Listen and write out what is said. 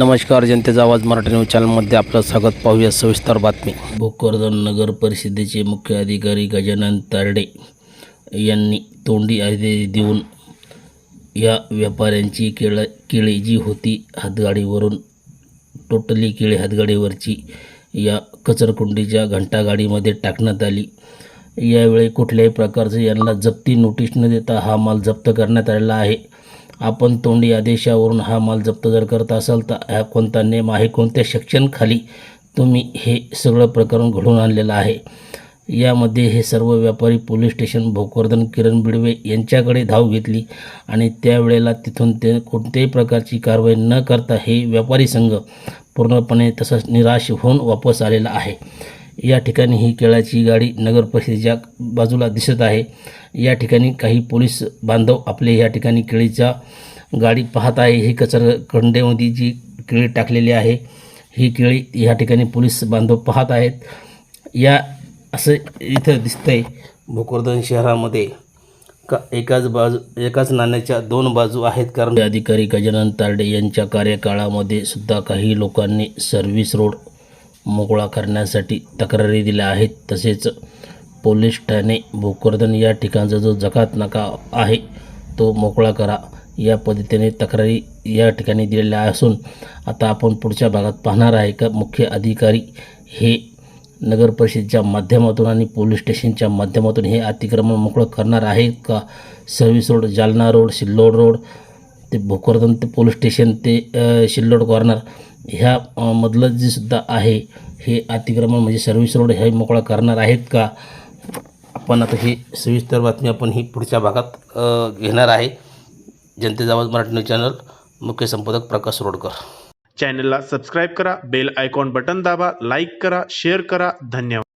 नमस्कार जनतेचा आवाज मराठी न्यूज चॅनलमध्ये आपलं स्वागत. पाहूया सविस्तर बातमी. भोकरदन नगर परिषदेचे मुख्य अधिकारी गजानन तारडे यांनी तोंडी आदेश देऊन या व्यापाऱ्यांची केळ केळी जी होती हातगाडीवरून टोटली केळी हातगाडीवरची या कचरकुंडीच्या घंटागाडीमध्ये टाकण्यात आली. यावेळी कुठल्याही प्रकारचं यांना जप्ती नोटीस न देता हा माल जप्त करण्यात आलेला आहे. आपण तोंडी आदेशावरून हा माल जप्त जर करत असाल तर हा कोणता नेम आहे कोणत्या सेक्शनखाली तुम्ही हे सगळं प्रकरण घडून आणलेलं आहे? यामध्ये हे सर्व व्यापारी पोलीस स्टेशन भोकवर्धन किरण बिडवे यांच्याकडे धाव घेतली आणि त्यावेळेला तिथून ते कोणत्याही प्रकारची कारवाई न करता हे व्यापारी संघ पूर्णपणे तसंच निराश होऊन वापस आलेला आहे. या ठिकाणी ही केळाची गाडी नगर परिषदेच्या बाजूला दिसत आहे. या ठिकाणी काही पोलीस बांधव आपले या ठिकाणी केळीच्या गाडी पाहत आहे. ही कचर कंडेमध्ये जी केळी टाकलेली आहे ही केळी या ठिकाणी पोलीस बांधव पाहत आहेत. या असं इथं दिसतंय भोकरदन शहरामध्ये. का एकाच बाजू एकाच नाण्याच्या दोन बाजू आहेत कारण अधिकारी गजानन तारडे यांच्या कार्यकाळामध्ये सुद्धा काही लोकांनी सर्व्हिस रोड मोकळा करण्यासाठी तक्रारी दिल्या आहेत. तसेच पोलीस ठाणे भोकरदन या ठिकाणचा जो जकात नाका आहे तो मोकळा करा. या पद्धतीने तक्रारी या ठिकाणी दिलेल्या असून आता आपण पुढच्या भागात पाहणार आहे का मुख्य अधिकारी हे नगर परिषदेच्या माध्यमातून आणि पोलीस स्टेशनच्या माध्यमातून हे अतिक्रमण मोकळं करणार आहेत का? Service road Jalna road Sillod road ते भोकरदन ते पोलीस स्टेशन ते शिल्लोड सिल्लोड कॉर्नर ह्या मधलं जे सुद्धा आहे हे अतिक्रमण म्हणजे सर्व्हिस रोड हे मोकळा करणार आहेत का? आपण आता ही सविस्तर बातमी आपण ही पुढच्या भागात घेणार आहे. जनतेचा आवाज मराठी न्यूज चॅनल मुख्य संपादक प्रकाश रोडकर. चॅनलला सबस्क्राईब करा बेल आयकॉन बटन दाबा लाईक करा शेअर करा. धन्यवाद.